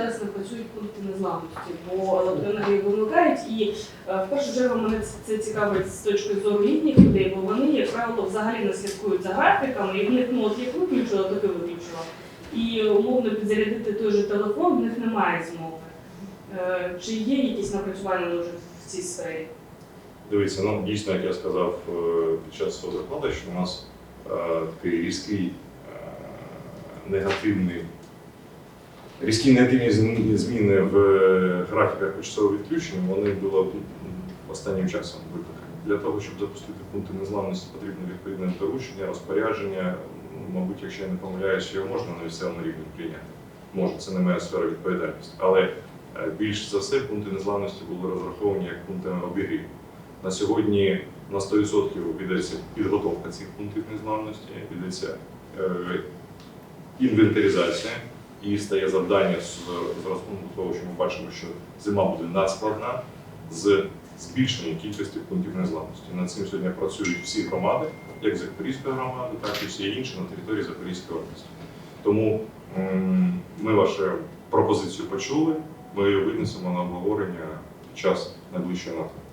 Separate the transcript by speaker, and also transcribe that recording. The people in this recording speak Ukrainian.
Speaker 1: зараз не працюють пункти незламності, бо електроенергію вимикають. І е, в першу чергу мене це- цікавить з точки зору літніх людей, бо вони, як правило, взагалі не слідкують за графіками, і в них ну от як виключила, так і виключила. І умовно підзарядити той же телефон в них немає змоги. Е, Чи є якісь напрацювання може в цій сфері?
Speaker 2: Дивіться, ну дійсно, як я сказав е, під час свого докладу, що у нас е, такий різкий е, негативний, різкі негативні зміни- в е, графіках почасового відключення, вони були останнім часом викликані. Для того, щоб запустити пункти незламності, потрібно відповідне доручення, розпорядження. Мабуть, якщо я не помиляюсь, його можна на місцевому рівні прийняти. Може, це не моя сфера відповідальності. Але е, більш за все пункти незламності були розраховані як пункти обігріву. На сьогодні на 100% ведеться підготовка цих пунктів незламності, ведеться е, інвентаризація і стає завдання з, з рахунку того, що ми бачимо, що зима буде надскладна з збільшенням кількості пунктів незламності. Над цим сьогодні працюють всі громади, як Запорізька громада, так і всі інші на території Запорізької області. Тому ми вашу пропозицію почули, ми її винесемо на обговорення під час найближчої надходження.